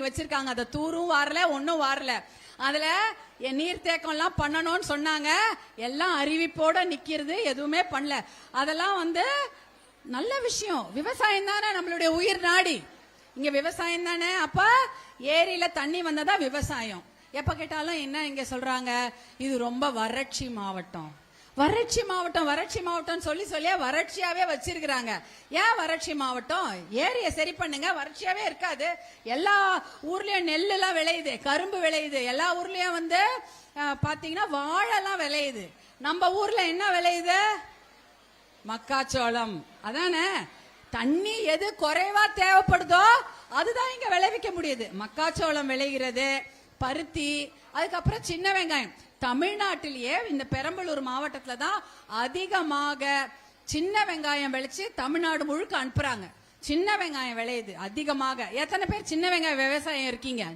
இன்னைக்கு வச்சிருக்காங்க. அதை தூரும் வாரல ஒன்னும் வாரல. அதுல என் நீர்த்தேக்கம் எல்லாம் பண்ணணும்னு சொன்னாங்க. எல்லாம் அறிவிப்போட நிக்கிறது எதுவுமே பண்ணல. அதெல்லாம் வந்து நல்ல விஷயம். விவசாயம் தானே நம்மளுடைய உயிர் நாடி. இங்க விவசாயம் தானே. அப்ப ஏரியில தண்ணி வந்ததா விவசாயம். எப்ப கேட்டாலும் என்ன இங்க சொல்றாங்க? இது ரொம்ப வறட்சி மாவட்டம். வறட்சி மாவட்டம் வறட்சி மாவட்டம் சொல்லி சொல்லியே வறட்சியாவே வச்சிருக்கிறாங்க. ஏன் வறட்சி மாவட்டம்? ஏரியை சரி பண்ணுங்க வறட்சியாவே இருக்காது. எல்லா ஊர்லயும் நெல் எல்லாம் விளையுது கரும்பு விளையுது. எல்லா ஊர்லயும் வந்து பாத்தீங்கன்னா வாழைலாம் விளையுது. நம்ம ஊர்ல என்ன விளையுது? மக்காச்சோளம். அதானே? தண்ணி எது குறைவா தேவைப்படுதோ அதுதான் இங்க விளைவிக்க முடியுது. மக்காச்சோளம் விளைகிறது பருத்தி அதுக்கப்புறம் சின்ன வெங்காயம். தமிழ்நாட்டிலேயே இந்த பெரம்பலூர் மாவட்டத்துல தான் அதிகமாக சின்ன வெங்காயம் விளைச்சு தமிழ்நாடு முழுக்க அனுப்புறாங்க. சின்ன வெங்காயம் விளையுது அதிகமாக. எத்தனை பேர் சின்ன வெங்காயம் விவசாயம் இருக்கீங்க?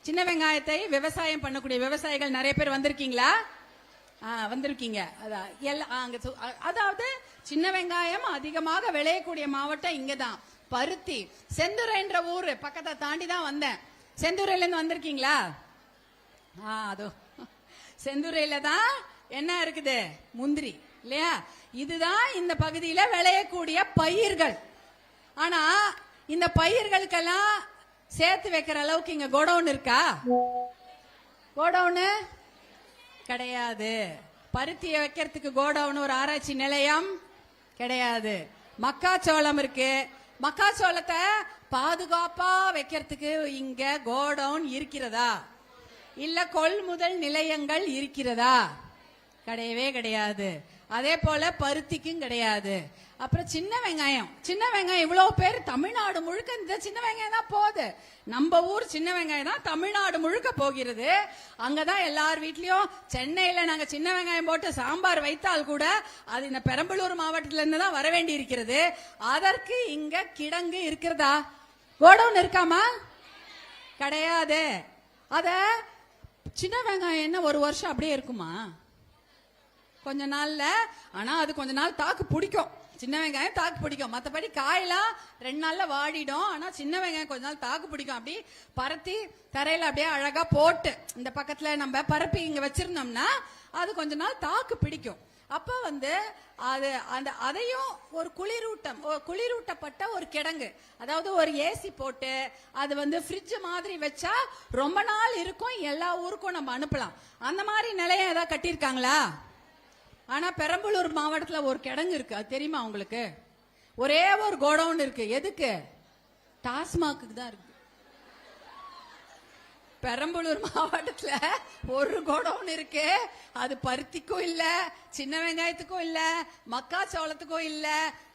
சின்ன வெங்காயத்தை விவசாயம் பண்ணக்கூடிய விவசாயிகள் நிறைய பேர் வந்திருக்கீங்களா? ஆ, வந்திருக்கீங்க. அதான் எல்லாம் ஆ, அங்க சு- அதாவது சின்ன வெங்காயம் அதிகமாக விளையக்கூடிய மாவட்டம் இங்கதான். பருத்தி செந்துரைன்ற ஊரு. பக்கத்தை தாண்டி தான் வந்தேன். செந்துரையில இருந்து வந்திருக்கீங்களா? ஆ அதோ செந்துறையில தான் என்ன இருக்குது? முந்திரி இல்லையா? இதுதான் இந்த பகுதியில விளையக்கூடிய பயிர்கள். ஆனா இந்த பயிர்களுக்கெல்லாம் சேர்த்து வைக்கிற அளவுக்கு இங்க கோடவுன் இருக்கா? கோடவுனு கிடையாது. பருத்தியை வைக்கிறதுக்கு கோடவுன் ஒரு ஆராய்ச்சி நிலையம் கிடையாது. மக்காச்சோளம் இருக்கு. மக்காச்சோளத்தை பாதுகாப்பா வைக்கிறதுக்கு இங்க கோடவுன் இருக்கிறதா? இல்ல கொள்முதல் நிலையங்கள் இருக்கிறதா? கிடையவே கிடையாது. அதே போல பருத்திக்கும் கிடையாது. அப்புறம் சின்ன வெங்காயம். சின்ன வெங்காயம் இவ்வளவு பேர் தமிழ்நாடு முழுக்க இந்த சின்ன வெங்காயம் தான் போகுது. நம்ம ஊர் சின்ன வெங்காயம் தான் தமிழ்நாடு முழுக்க போகிறது. அங்கதான் எல்லார் வீட்லயும் சென்னையில நாங்க சின்ன வெங்காயம் போட்டு சாம்பார் வைத்தால் கூட அது இந்த பெரம்பலூர் மாவட்டத்துல இருந்து தான் வர வேண்டி இருக்கிறது அதற்கு இங்க கிடங்கு இருக்கிறதா? கோடவுன் இருக்காமா? கிடையாது. அத சின்ன வெங்காயம் என்ன ஒரு வருஷம் அப்படியே இருக்குமா? கொஞ்ச நாள்ல ஆனா அது கொஞ்ச நாள் தாக்கு பிடிக்கும். சின்ன வெங்காயம் தாக்கு பிடிக்கும். மத்தபடி காயெல்லாம் ரெண்டு நாள்ல வாடிடும். ஆனா சின்ன வெங்காயம் கொஞ்ச நாள் தாக்கு பிடிக்கும். அப்படி பரத்தி தரையில அப்படியே அழகா போட்டு இந்த பக்கத்துல நம்ம பரப்பி இங்க வச்சிருந்தோம்னா அது கொஞ்ச நாள் தாக்கு பிடிக்கும். அப்ப வந்து அது அந்த அதையும் ஒரு குளிரூட்டம் குளிரூட்டப்பட்ட ஒரு கிடங்கு. அதாவது ஒரு ஏசி போட்டு அது வந்து ஃப்ரிட்ஜ் மாதிரி வச்சா ரொம்ப நாள் இருக்கும் எல்லா ஊருக்கும் நம்ம அனுப்பலாம். அந்த மாதிரி நிலையம் ஏதாவது கட்டியிருக்காங்களா? ஆனா பெரம்பலூர் மாவட்டத்தில் ஒரு கிடங்கு இருக்கு. அது தெரியுமா உங்களுக்கு? ஒரே ஒரு கோடவுன் இருக்கு. எதுக்கு? டாஸ்மாக்கு தான் இருக்கு. பெரம்பலூர் மாவட்டத்துல ஒரு கோடவுன் இருக்கு. அது பருத்திக்கும் இல்ல சின்ன வெங்காயத்துக்கும் இல்ல மக்காச்சோளத்துக்கும் இல்ல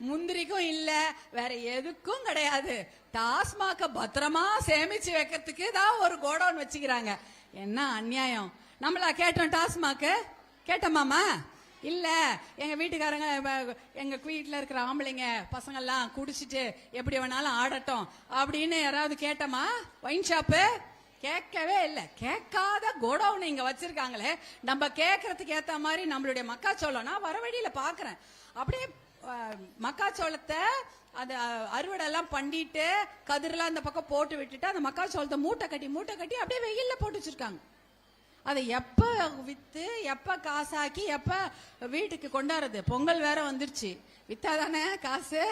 முந்திரிக்கும் இல்ல வேற எதுக்கும் கிடையாது. டாஸ்மாக பத்திரமா சேமிச்சு வைக்கிறதுக்கு தான் ஒரு கோடவுன் வச்சுக்கிறாங்க. என்ன அநியாயம்? நம்மளா கேட்டோம் டாஸ்மாக்கு? கேட்டோமாமா இல்ல எங்க வீட்டுக்காரங்க எங்க வீட்டுல இருக்கிற ஆம்பளைங்க பசங்கெல்லாம் குடிச்சிட்டு எப்படி வேணாலும் ஆடட்டும் அப்படின்னு யாராவது கேட்டோமா? ஒயின் ஷாப்பு கேட்கவே இல்லை. கேட்காத கோடவுன் இங்க வச்சிருக்காங்களே. நம்ம கேட்கறதுக்கு ஏத்த மாதிரி நம்மளுடைய மக்காச்சோளம் நான் வர வழியில பாக்குறேன். அப்படியே மக்காச்சோளத்தை அந்த அறுவடை எல்லாம் பண்ணிட்டு கதிரெல்லாம் அந்த பக்கம் போட்டு விட்டுட்டு அந்த மக்காச்சோளத்தை மூட்டை கட்டி மூட்டை கட்டி அப்படியே வெயில்ல போட்டு வச்சிருக்காங்க. அதை எப்ப வித்து எப்ப காசாக்கி எப்ப வீட்டுக்கு கொண்டாடுறது? பொங்கல் வேற வந்துருச்சு. வித்தாதானே காசு?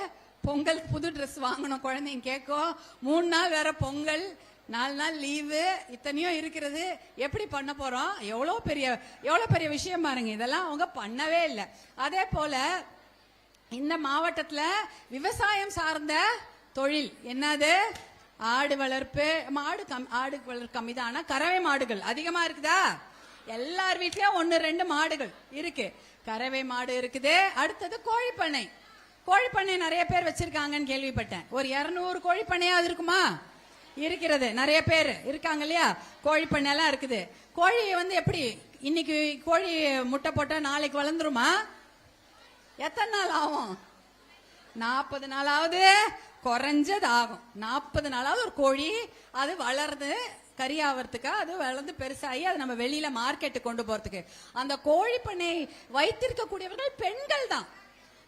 பொங்கலுக்கு புது ட்ரெஸ் வாங்கணும். குழந்தைங்க கேட்கும். மூணு நாள் வேற பொங்கல். நாலு நாள் லீவு இத்தனையும் இருக்கிறது. எப்படி பண்ண போறோம்? எவ்வளோ பெரிய எவ்வளோ பெரிய விஷயம் பாருங்க. இதெல்லாம் அவங்க பண்ணவே இல்லை. அதே போல இந்த மாவட்டத்தில் விவசாயம் சார்ந்த தொழில் என்னது? ஆடு வளர்ப்பு மாடு கம் ஆடு வளர்ப்பு கம்மி தான். ஆனால் கறவை மாடுகள் அதிகமாக இருக்குதா? எல்லார் வீட்லயும் ஒன்று ரெண்டு மாடுகள் இருக்கு. கறவை மாடு இருக்குது. அடுத்தது கோழிப்பண்ணை. கோழிப்பண்ணை நிறைய பேர் வச்சிருக்காங்கன்னு கேள்விப்பட்டேன். ஒரு இரநூறு கோழிப்பண்ணையாவது இருக்குமா? இருக்கிறது. நிறைய பேர் இருக்காங்க இல்லையா? கோழி பண்ணை எல்லாம் இருக்குது. கோழி வந்து எப்படி இன்னைக்கு கோழி முட்டை போட்டா நாளைக்கு வளர்ந்துருமா? எத்தனை நாள் ஆகும்? நாற்பது நாளாவது குறைஞ்சது ஆகும் நாற்பது நாளாவது ஒரு கோழி அது வளருது கறி ஆவறதுக்கு அது வளர்ந்து பெருசாகி அது நம்ம வெளியில மார்க்கெட்டு கொண்டு போறதுக்கு. அந்த கோழி பண்ணை வைத்திருக்கக்கூடியவர்கள் பெண்கள் தான்.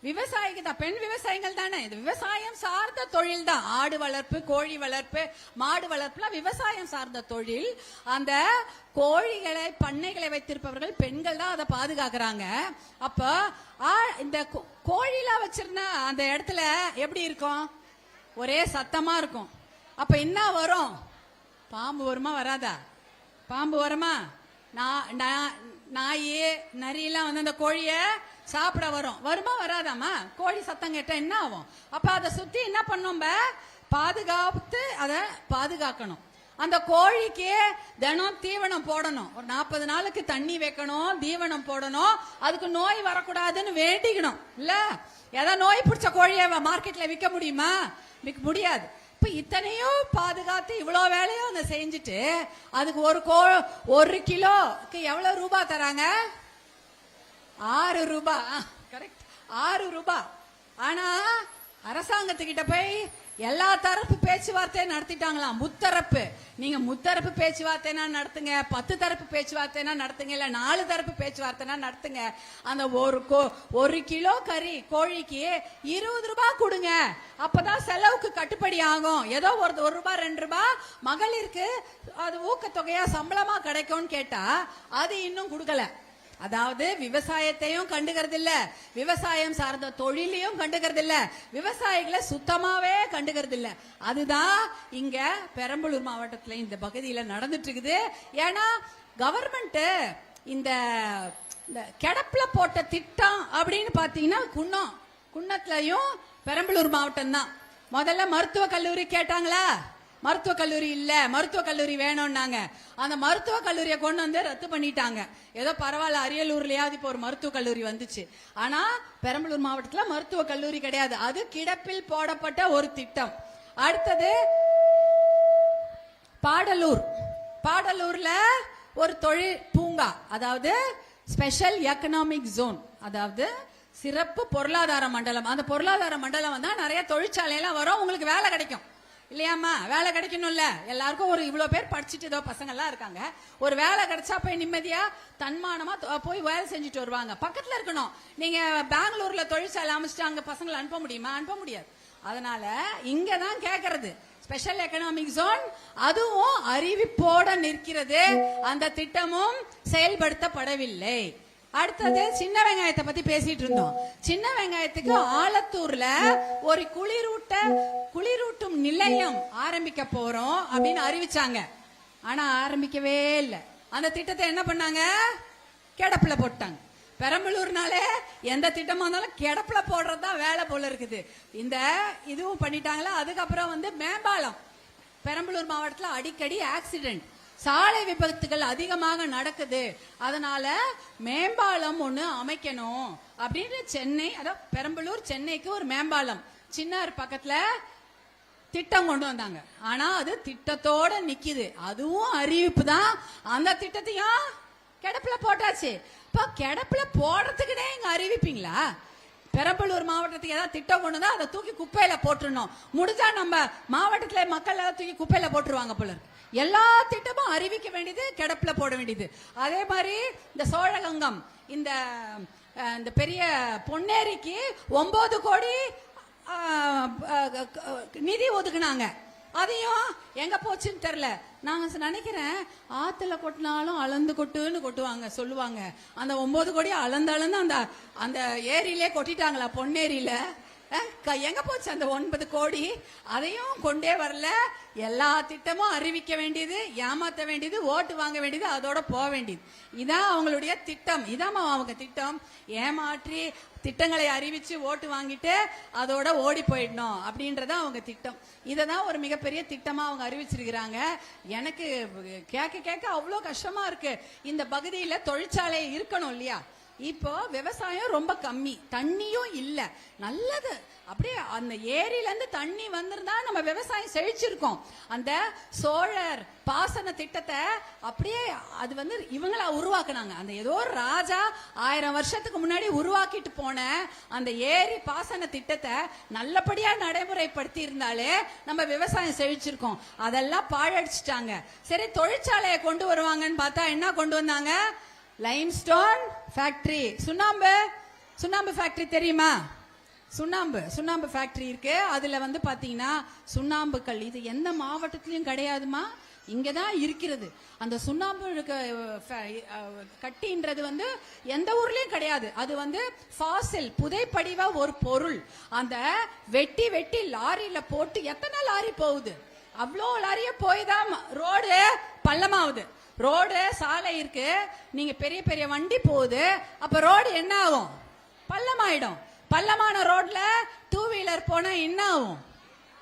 விவசாயிக்கு தான் பெண் விவசாயிகள் தானே. இது விவசாயம் சார்ந்த தொழில் தான். ஆடு வளர்ப்பு கோழி வளர்ப்பு மாடு வளர்ப்புலாம் விவசாயம் சார்ந்த தொழில். அந்த கோழிகளை பண்ணைகளை வைத்திருப்பவர்கள் பெண்கள் தான் அதை பாதுகாக்கிறாங்க. அப்போ ஆ, இந்த கோ- கோழிலாம் வச்சிருந்தா அந்த இடத்துல எப்படி இருக்கும்? ஒரே சத்தமா இருக்கும். அப்ப என்ன வரும்? பாம்பு வருமா வராதா? பாம்பு வருமா? நான் நான் நாய் நரியெல்லாம் வந்து அந்த கோழிய சாப்பிட வரும். வருமா வராதாமா கோழி சத்தம் கேட்டா என்ன ஆகும்? அப்ப அதை சுத்தி என்ன பண்ணோம் பாதுகாத்து அதை பாதுகாக்கணும். அந்த கோழிக்கு தினம் தீவனம் போடணும். ஒரு நாற்பது நாளுக்கு தண்ணி வைக்கணும் தீவனம் போடணும். அதுக்கு நோய் வரக்கூடாதுன்னு வேண்டிக்கணும். இல்ல? ஏதாவது நோய் பிடிச்ச கோழியை மார்க்கெட்ல விற்க முடியுமா? விற்க முடியாது. இப்ப இத்தனையோ பாதுகாத்து இவ்வளோ வேலையும் அதை செஞ்சுட்டு அதுக்கு ஒரு கோ ஒரு கிலோக்கு எவ்வளவு ரூபா தராங்க? ஆறு ரூபா. கரெக்ட் ஆறு ரூபாய் ஆனா அரசாங்கத்துக்கிட்ட போய் எல்லா தரப்பு பேச்சுவார்த்தையும் நடத்திட்டாங்களாம். முத்தரப்பு. நீங்க முத்தரப்பு பேச்சுவார்த்தைனா நடத்துங்க. பத்து தரப்பு பேச்சுவார்த்தைனா நடத்துங்க. இல்ல நாலு தரப்பு பேச்சுவார்த்தைனா நடத்துங்க. அந்த ஒரு கோ ஒரு கிலோ கறி கோழிக்கு இருபது ரூபாய் கொடுங்க. அப்பதான் செலவுக்கு கட்டுப்படி ஆகும். ஏதோ ஒரு ஒரு ரூபாய் ரெண்டு ரூபாய் மகளிருக்கு அது ஊக்கத்தொகையா சம்பளமா கிடைக்கும்னு கேட்டா அது இன்னும் கொடுக்கல. அதாவது விவசாயத்தையும் கண்டுகிறது இல்ல விவசாயம் சார்ந்த தொழிலையும் கண்டுகிறது இல்ல விவசாயிகளை சுத்தமாவே கண்டுகிறது இல்ல அதுதான் இங்க பெரம்பலூர் மாவட்டத்துல இந்த பகுதியில நடந்துட்டு இருக்குது ஏன்னா கவர்மெண்ட் இந்த இந்த கிடப்புல போட்ட திட்டம் அப்படின்னு பாத்தீங்கன்னா குன்னம். குன்னத்துலயும் பெரம்பலூர் மாவட்டம் தான் முதல்ல மருத்துவ கல்லூரி கேட்டாங்களா? மருத்துவ கல்லூரி இல்ல மருத்துவ கல்லூரி வேணும்னாங்க. அந்த மருத்துவ கல்லூரியை கொண்டு வந்து ரத்து பண்ணிட்டாங்க. ஏதோ பரவாயில்ல அரியலூர்லயாவது இப்போ ஒரு மருத்துவ கல்லூரி வந்துச்சு. ஆனா பெரம்பலூர் மாவட்டத்துல மருத்துவ கல்லூரி கிடையாது. அது கிடப்பில் போடப்பட்ட ஒரு திட்டம். அடுத்தது பாடலூர். பாடலூர்ல ஒரு தொழில் பூங்கா அதாவது ஸ்பெஷல் எக்கனாமிக் ஜோன் அதாவது சிறப்பு பொருளாதார மண்டலம். அந்த பொருளாதார மண்டலம் வந்தா நிறைய தொழிற்சாலையெல்லாம் வரும். உங்களுக்கு வேலை கிடைக்கும். இல்லையாம்மா வேலை கிடைக்கணும்ல. எல்லாருக்கும் ஒரு இவ்வளவு பேர் படிச்சுட்டு ஏதோ பசங்க எல்லாம் இருக்காங்க. ஒரு வேலை கிடைச்சா போய் நிம்மதியா தன்மானமா போய் வேலை செஞ்சுட்டு வருவாங்க. பக்கத்துல இருக்கணும். நீங்க பெங்களூர்ல தொழிற்சாலை அமைச்சிட்டு அங்க பசங்களை அனுப்ப முடியுமா? அனுப்ப முடியாது. அதனால இங்கே தான் கேக்குறது. ஸ்பெஷல் எக்கனாமிக் ஜோன் அதுவும் அறிவிப்போட நிற்கிறது. அந்த திட்டமும் செயல்படுத்தப்படவில்லை. அடுத்தது சின்ன வெங்காயத்தை பத்தி பேசிட்டு இருந்தோம். சின்ன வெங்காயத்துக்கு ஆலத்தூர்ல ஒரு குளிரூட்ட குளிரூட்டும் நிலையம் ஆரம்பிக்க போறோம் அப்படின்னு அறிவிச்சாங்க. ஆனா ஆரம்பிக்கவே இல்லை. அந்த திட்டத்தை என்ன பண்ணாங்க? கிடப்புல போட்டாங்க. பெரம்பலூர்னாலே எந்த திட்டமா இருந்தாலும் கிடப்புல போடுறதுதான் வேலை போல இருக்குது. இந்த இதுவும் பண்ணிட்டாங்களா? அதுக்கப்புறம் வந்து மேம்பாலம். பெரம்பலூர் மாவட்டத்துல அடிக்கடி ஆக்சிடென்ட் சாலை விபத்துகள் அதிகமாக நடக்குது. அதனால மேம்பாலம் ஒண்ணு அமைக்கணும். அப்படின்னு சென்னை அதாவது பெரம்பலூர் சென்னைக்கு ஒரு மேம்பாலம். சின்னார் பக்கத்துல திட்டம் கொண்டு வந்தாங்க. ஆனா அது திட்டத்தோட நிக்குது. அதுவும் அறிவிப்பு தான். அந்த திட்டத்தையும் கிடப்புல போட்டாச்சு. இப்ப கிடப்புல போடுறதுக்குனே இங்க அறிவிப்பீங்களா? பெரம்பலூர் மாவட்டத்துக்கு ஏதாவது திட்டம் கொண்டு வந்தா அதை தூக்கி குப்பையில போட்டுருணும் முடிஞ்சா நம்ம மாவட்டத்துல மக்கள் எல்லாம் தூக்கி குப்பையில போட்டுருவாங்க போல இருக்கு. எல்லா திட்டமும் அறிவிக்க வேண்டியது கிடப்புல போட வேண்டியது. அதே மாதிரி இந்த சோழகங்கம் இந்த இந்த பெரிய பொன்னேரிக்கு ஒன்பது கோடி நிதி ஒதுக்குனாங்க. அதையும் எங்க போச்சுன்னு தெரியல. நாங்க நினைக்கிறேன் ஆத்துல கொட்டினாலும் அளந்து கொட்டுன்னு கொட்டுவாங்க சொல்லுவாங்க. அந்த ஒன்பது கோடி அளந்து அளந்து அந்த அந்த ஏரியிலே கொட்டிட்டாங்களா பொன்னேரியில? எங்க போச்சு அந்த ஒன்பது கோடி? அதையும் கொண்டே வரல. எல்லா திட்டமும் அறிவிக்க வேண்டியது ஏமாத்த வேண்டியது ஓட்டு வாங்க வேண்டியது அதோட போக வேண்டியது. இதான் அவங்களுடைய திட்டம். இதாம்மா அவங்க திட்டம். ஏமாற்றி திட்டங்களை அறிவிச்சு ஓட்டு வாங்கிட்டு அதோட ஓடி போயிடணும் அப்படின்றத அவங்க திட்டம். இதை தான் ஒரு மிகப்பெரிய திட்டமாக அவங்க அறிவிச்சிருக்கிறாங்க. எனக்கு கேட்க கேட்க அவ்வளோ கஷ்டமா இருக்கு. இந்த பகுதியில் தொழிற்சாலை இருக்கணும் இல்லையா? இப்போ விவசாயம் ரொம்ப கம்மி. தண்ணியும் இல்ல. நல்லது. அப்படியே அந்த ஏரியில இருந்து தண்ணி வந்திருந்தா நம்ம விவசாயம் செழிச்சிருக்கோம். அந்த சோழர் பாசன திட்டத்தை அப்படியே அது வந்து இவங்களா உருவாக்குனாங்க. அந்த ஏதோ ஒரு ராஜா ஆயிரம் வருஷத்துக்கு முன்னாடி உருவாக்கிட்டு போன அந்த ஏரி பாசன திட்டத்தை நல்லபடியா நடைமுறைப்படுத்தி இருந்தாலே நம்ம விவசாயம் செழிச்சிருக்கோம். அதெல்லாம் பாழடிச்சிட்டாங்க. சரி தொழிற்சாலையை கொண்டு வருவாங்கன்னு பார்த்தா என்ன கொண்டு வந்தாங்க? லைம்ஸ்டோன் ஃபேக்டரி சுண்ணாம்பு சுண்ணாம்பு ஃபேக்டரி தெரியுமா? சுண்ணாம்பு சுண்ணாம்பு ஃபேக்டரி இருக்கு. அதுல வந்து பாத்தீங்கன்னா சுண்ணாம்புக்கல் இது எந்த மாவட்டத்திலயும் கிடையாதுமா? இங்க தான் இருக்கிறது. அந்த சுண்ணாம்பு கட்டின்றது வந்து எந்த ஊர்லயும் கிடையாது. அது வந்து ஃபாசில் புதைப்படிவ ஒரு பொருள். அந்த வெட்டி வெட்டி லாரியில போட்டு எத்தனை லாரி போகுது? அவ்வளோ லாரிய போய் தான் ரோடு பள்ளமாகுது ரோடு சாலை இருக்கு. நீங்க பெரிய பெரிய வண்டி போகுது. அப்ப ரோடு என்ன ஆகும்? பள்ளமாயிடும். பள்ளமான ரோட்ல டூ வீலர் போனா என்ன ஆகும்?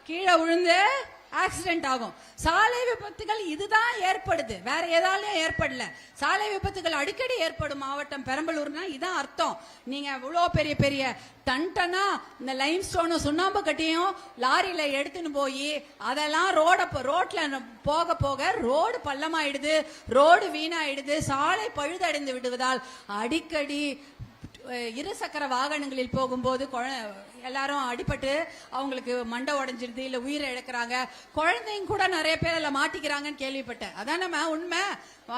கீழே விழுந்து ஆக்சிடென்ட் ஆகும். சாலை விபத்துகள் இதுதான் ஏற்படுது. வேற ஏதாலையும் ஏற்படல. சாலை விபத்துகள் அடிக்கடி ஏற்படும் மாவட்டம் பெரம்பலூர்னா இதான் அர்த்தம். நீங்க இவ்வளோ பெரிய பெரிய டன்டனா இந்த லைம் ஸ்டோனும் சுண்ணாம்பு கட்டியும் லாரியில எடுத்துன்னு போய் அதெல்லாம் ரோட ரோட்ல போக போக ரோடு பள்ளமாயிடுது. ரோடு வீணாயிடுது. சாலை பழுதடைந்து விடுவதால் அடிக்கடி இருசக்கர வாகனங்களில் போகும்போது குழ- எல்லாரும் அடிபட்டு அவங்களுக்கு மண்டை உடஞ்சிருது இல்ல உயிரை இழக்கிறாங்க. குழந்தைங்க கூட நிறைய பேர் அதுல மாட்டிக்கிறாங்கன்னு கேள்விப்பட்டேன். அதானம்மா உண்மை.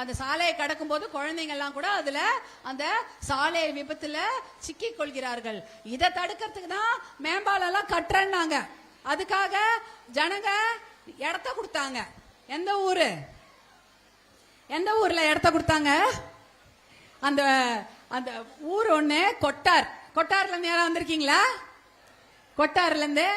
அந்த சாலையை கடக்கும் போது குழந்தைங்க எல்லாம் கூட அதுல அந்த சாலை விபத்துல சிக்கி கொள்கிறார்கள். இதை தடுக்கிறதுக்கு தான் மேம்பாலம் எல்லாம் கட்டுறேன்னாங்க. அதுக்காக ஜனங்க இடத்த கொடுத்தாங்க. எந்த ஊரு? எந்த ஊர்ல இடத்த கொடுத்தாங்க? அந்த அந்த ஊர் ஒண்ணு கொட்டார். கொட்டார்ல நேரம் வந்திருக்கீங்களா? கொட்டார்ல இருந்து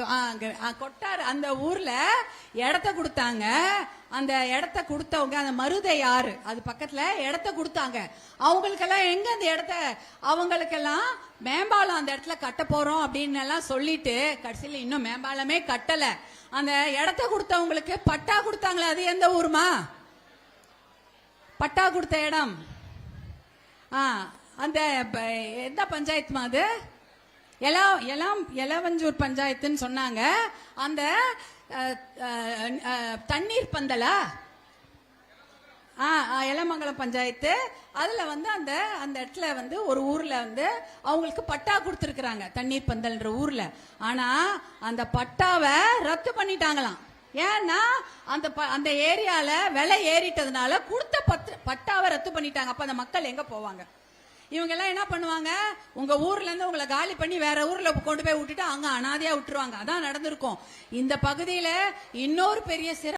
ஆ, ஆ, கொட்டார் அந்த ஊர்ல இடத்த கொடுத்தாங்க. அந்த இடத்த கொடுத்தவங்க அந்த மருதை யாரு? அது பக்கத்துல இடத்த கொடுத்தாங்க. அவங்களுக்கெல்லாம் எங்க அந்த இடத்த அவங்களுக்கெல்லாம் மேம்பாலம் அந்த இடத்துல கட்ட போறோம் அப்படின்னு எல்லாம் சொல்லிட்டு கடைசியில இன்னும் மேம்பாலமே கட்டல. அந்த இடத்த கொடுத்தவங்களுக்கு பட்டா கொடுத்தாங்களே அது எந்த ஊருமா? பட்டா கொடுத்த இடம். ஆ அந்த எந்த பஞ்சாயத்துமா அது? எலா எலாம் எலவஞ்சூர் பஞ்சாயத்துன்னு சொன்னாங்க. அந்த தண்ணீர் பந்தலா? ஆ ஆ, எலமங்கலம் பஞ்சாயத்து. அதில் வந்து அந்த அந்த இடத்துல வந்து ஒரு ஊரில் வந்து அவங்களுக்கு பட்டா கொடுத்துருக்குறாங்க தண்ணீர் பந்தல்ன்ற ஊரில். ஆனால் அந்த பட்டாவை ரத்து பண்ணிட்டாங்களாம். ஏன்னா அந்த ப- அந்த ஏரியாவில் விலை ஏறிட்டதுனால கொடுத்த பத்து பட்டாவை ரத்து பண்ணிட்டாங்க. அப்போ அந்த மக்கள் எங்கே போவாங்க? இவங்க எல்லாம் என்ன பண்ணுவாங்க? உங்க ஊர்ல இருந்து உங்களை காலி பண்ணி வேற ஊர்ல கொண்டு போய் விட்டுட்டு அங்க அனாதையா விட்டுருவாங்க. அதான் நடந்திருக்கும். இந்த பகுதியில இன்னொரு பெரிய சிறப்பு